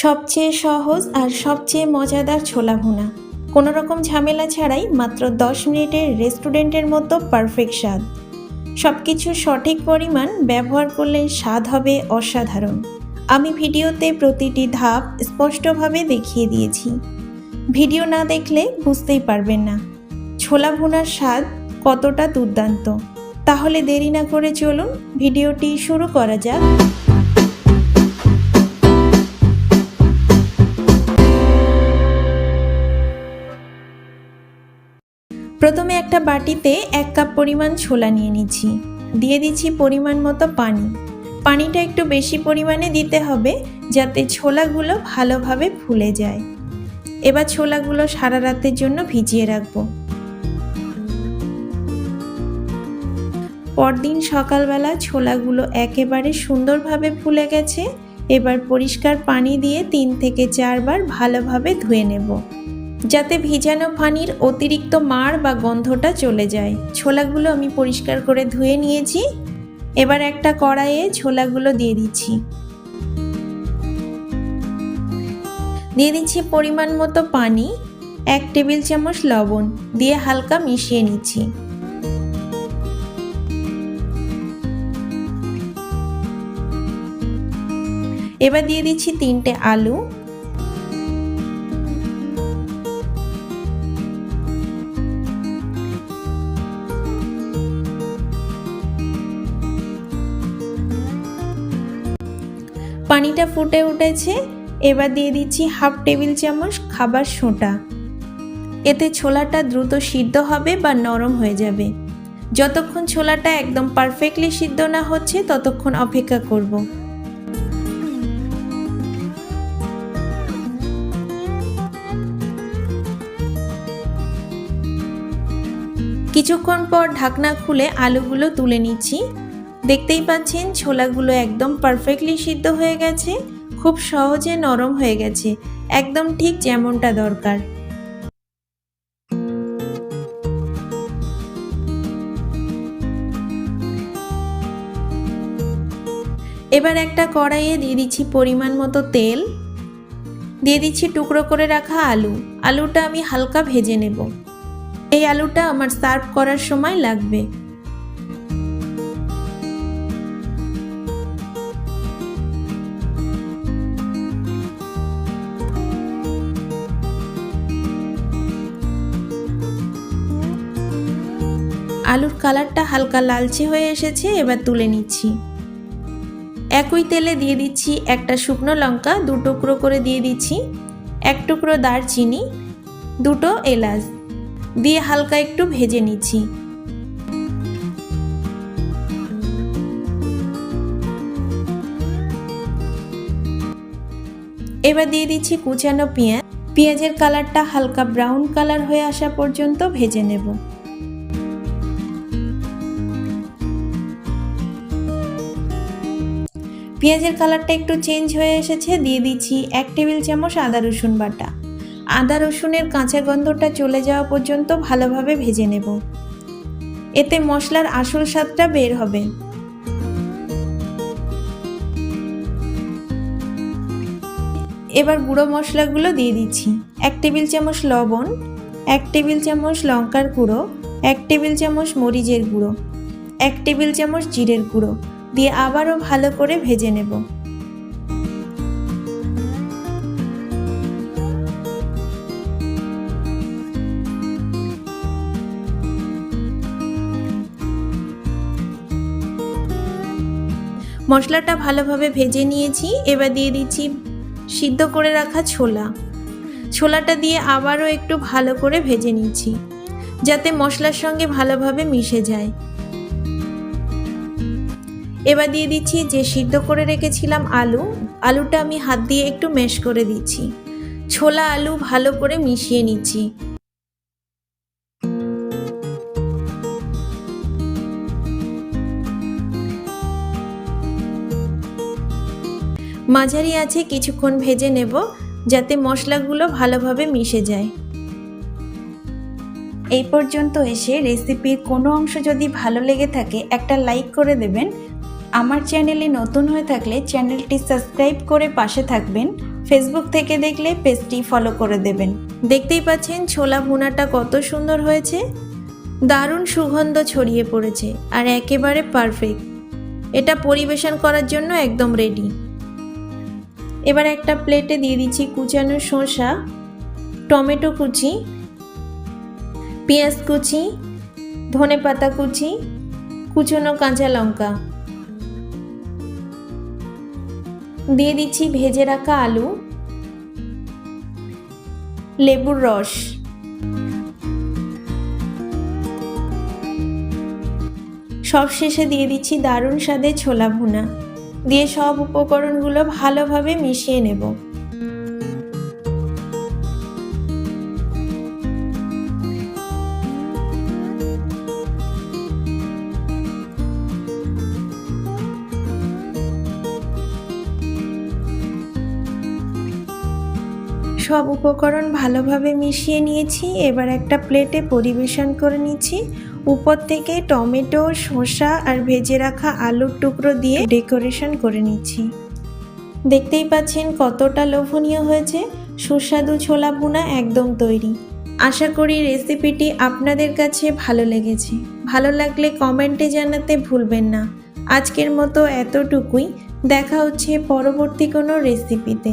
সবচেয়ে সহজ আর সবচেয়ে মজাদার ছোলা ভুনা। কোনো রকম ঝামেলা ছাড়াই মাত্র দশ মিনিটের রেস্টুরেন্টের মতো পারফেক্ট স্বাদ। সব কিছুর সঠিক পরিমাণ ব্যবহার করলে স্বাদ হবে অসাধারণ। আমি ভিডিওতে প্রতিটি ধাপ স্পষ্টভাবে দেখিয়ে দিয়েছি। ভিডিও না দেখলে বুঝতেই পারবেন না ছোলা ভুনার স্বাদ কতটা দুর্দান্ত। তাহলে দেরি না করে চলুন ভিডিওটি শুরু করা যাক। প্রথমে একটা বাটিতে এক কাপ পরিমাণ ছোলা নিয়ে নিচ্ছি। দিয়ে দিচ্ছি পরিমাণ মতো পানি। পানিটা একটু বেশি পরিমাণে দিতে হবে যাতে ছোলাগুলো ভালোভাবে ফুলে যায়। এবার ছোলাগুলো সারা রাতের জন্য ভিজিয়ে রাখব। পরদিন সকালবেলা ছোলাগুলো একেবারে সুন্দরভাবে ফুলে গেছে। এবার পরিষ্কার পানি দিয়ে তিন থেকে চারবার ভালোভাবে ধুয়ে নেব। যাতে ভিজানো পানির অতিরিক্ত মাড় বা গন্ধটা চলে যায়। ছোলাগুলো আমি পরিষ্কার করে ধুয়ে নিয়েছি। এবার একটা কড়াইয়ে ছোলাগুলো দিয়ে দিচ্ছি। দিয়ে দিচ্ছি পরিমাণ মতো পানি, এক টেবিল চামচ লবণ দিয়ে হালকা মিশিয়ে নিচ্ছি। এবার দিয়ে দিচ্ছি তিনটে আলু। পানিটা ফুটে উঠেছে। এবার দিয়ে দিচ্ছি হাফ টেবিল চামচ খাবার সোঁটা এতে ছোলাটা দ্রুত সিদ্ধ হবে বা নরম হয়ে যাবে। যতক্ষণ ছোলাটা একদম পারফেক্টলি সিদ্ধ না হচ্ছে, ততক্ষণ অপেক্ষা করব। কিছুক্ষণ পর ঢাকনা খুলে আলুগুলো তুলে নিচ্ছি। দেখতেই পাচ্ছেন ছোলাগুলো একদম পারফেক্টলি সিদ্ধ হয়ে গেছে, খুব সহজে নরম হয়ে গেছে, একদম ঠিক যেমনটা দরকার। এবার একটা কড়াইয়ে দিয়ে দিচ্ছি পরিমাণ মতো তেল। দিয়ে দিচ্ছি টুকরো করে রাখা আলু, আলুটা আমি হালকা ভেজে নেব। এই আলুটা আমার সার্ভ করার সময় লাগবে। আলুর কালারটা হালকা লালচে হয়ে এসেছে, এবার তুলে নিচ্ছি। একই তেলে দিয়ে দিচ্ছি একটা শুকনো লঙ্কা, দু টুকরো করে দিয়ে দিচ্ছি এক টুকরো দারচিনি, দুটো এলাচ। দিয়ে হালকা একটু ভেজে নিচ্ছি। এবার দিয়ে দিচ্ছি কুচানো পেঁয়াজ। পেঁয়াজের কালারটা হালকা ব্রাউন কালার হয়ে আসা পর্যন্ত ভেজে নেব। পেঁয়াজের কালারটা একটু চেঞ্জ হয়ে এসেছে, দিয়ে দিচ্ছি এক টেবিল চামচ আদা রসুন বাটা। আদা রসুনের কাঁচা গন্ধটা চলে যাওয়া পর্যন্ত ভালোভাবে ভেজে নেব। এতে মশলার আসল স্বাদটা বের হবে। এবার গুঁড়ো মশলাগুলো দিয়ে দিচ্ছি। এক টেবিল চামচ লবণ, এক টেবিল চামচ লঙ্কার গুঁড়ো, এক টেবিল চামচ মরিচের গুঁড়ো, এক টেবিল চামচ জিরের গুঁড়ো। দিয়ে আবারও ভালো করে ভেজে নেব। মশলাটা ভালোভাবে ভেজে নিয়েছি, এবার দিয়ে দিচ্ছি সিদ্ধ করে রাখা ছোলা। ছোলাটা দিয়ে আবারও একটু ভালো করে ভেজে নিচ্ছি, যাতে মশলার সঙ্গে ভালোভাবে মিশে যায়। এবার দিয়ে দিচ্ছি যে সিদ্ধ করে রেখেছিলাম আলু। আলুটা আমি হাত দিয়ে একটু মেশ করে দিচ্ছি। ছোলা আলু ভালো করে মিশিয়ে নিচ্ছি। মাঝারি আছে, কিছুক্ষণ ভেজে নেব, যাতে মশলাগুলো ভালোভাবে মিশে যায়। এই পর্যন্ত এসে রেসিপির কোনো অংশ যদি ভালো লেগে থাকে, একটা লাইক করে দেবেন। আমার চ্যানেলে নতুন হয়ে থাকলে চ্যানেলটি সাবস্ক্রাইব করে পাশে থাকবেন। ফেসবুক থেকে দেখলে পেজটি ফলো করে দেবেন। দেখতেই পাচ্ছেন ছোলা ভুনাটা কত সুন্দর হয়েছে। দারুণ সুগন্ধ ছড়িয়ে পড়েছে আর একেবারে পারফেক্ট এটা পরিবেশন করার জন্য একদম রেডি এবার একটা প্লেটে দিয়ে দিচ্ছি কুচানো শসা, টমেটো কুচি, পেঁয়াজ কুচি ধনে পাতা কুচি, কুচনো কাঁচা লঙ্কা। দিয়ে দিচ্ছি ভেজে রাখা আলু, লেবুর রস। সব শেষে দিয়ে দিচ্ছি দারুণ স্বাদে ছোলা ভুনা। দিয়ে সব উপকরণগুলো ভালোভাবে মিশিয়ে নেব। সব উপকরণ ভালোভাবে মিশিয়ে নিয়েছি, এবার একটা প্লেটে পরিবেশন করে নিচ্ছি। উপর থেকে টমেটো, শসা আর ভেজে রাখা আলুর টুকরো দিয়ে ডেকোরেশন করে নিচ্ছি। দেখতেই পাচ্ছেন কতটা লোভনীয় হয়েছে, সুস্বাদু ছোলা ভুনা একদম তৈরি। আশা করি রেসিপিটি আপনাদের কাছে ভালো লেগেছে। ভালো লাগলে কমেন্টে জানাতে ভুলবেন না। আজকের মতো এতটুকুই। দেখা হচ্ছে পরবর্তী কোনো রেসিপিতে।